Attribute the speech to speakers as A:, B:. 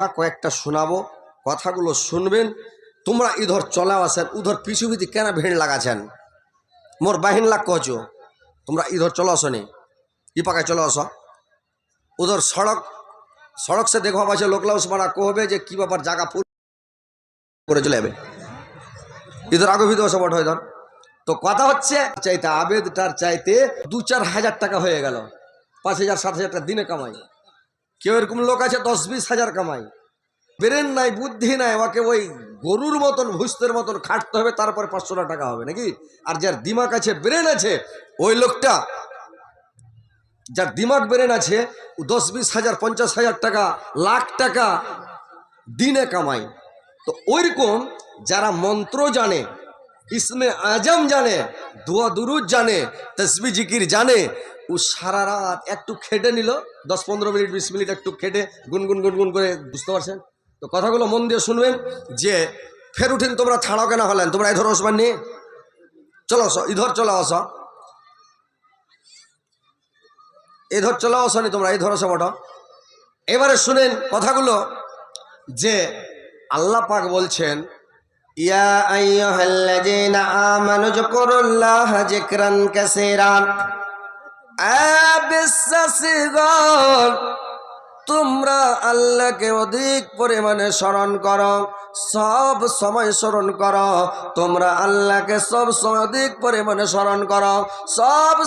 A: কয়েকটা শোনাবো, কথাগুলো শুনবেন। তোমরা ইধর চলাও আসেন উধর পিছি কেন ভিড় লাগাছেন? মোর বাহিন লাগ কছ তোমরা ইধর চলো আসো নি। ই পাকায় চলো আসো। উধর সড়ক সড়ক সে দেখো পাচ্ছে লোকলা উসমানা কহবে যে কি ব্যাপার জায়গা করে চলে যাবে। ইধর আগে ভিতর সবট হয় ধর। তো কথা হচ্ছে, চাইতে আবেদটার চাইতে দু চার হাজার টাকা হয়ে গেল। পাঁচ হাজার, সাত হাজার টাকা দিনে কামাই। কেউ এরকম লোক আছে দশ বিশ হাজার কামাই। ব্রেন নাই, বুদ্ধি নাই ওকে ওই গরুর মতন, ভুস্তের মতন খাটতে হবে, তারপরে পাঁচশো টাকা হবে নাকি? আর যার দিমাগ আছে, ব্রেন আছে, ওই লোকটা, যার দিমাগ ব্রেন আছে দশ বিশ হাজার, পঞ্চাশ হাজার টাকা, লাখ টাকা দিনে কামাই। তো ওইরকম যারা মন্ত্র জানে ইসমে আজম জানে, দোয়া দুরুদ জানে তসবি জিকির জানে, ও সারা রাত একটু খেটে নিল, দশ পনেরো মিনিট, বিশ মিনিট একটু খেটে গুনগুন গুনগুন করে বুঝতে পারছেন? তো কথাগুলো মন দিয়ে শুনবেন যে, ফের উঠিন তোমরা ছাড়াও কেন হলেন তোমরা এধর ওসমান নিয়ে? চলো আসো, ইধর চলো আসো। এধর চলো আসো নি তোমরা এই ধরো বটো। এবারে শুনেন কথাগুলো যে, আল্লাহ পাক বলছেন
B: يا أيها الذين آمنوا اذكروا الله ذكرا كثيرا
A: বিশ্বাসীগণ তোমরা আল্লাহকে অধিক পরিমাণে স্মরণ করো সব সময় স্মরণ করো তোমরা আল্লাহকে সব সময় অধিক পরিমাণে স্মরণ করো সব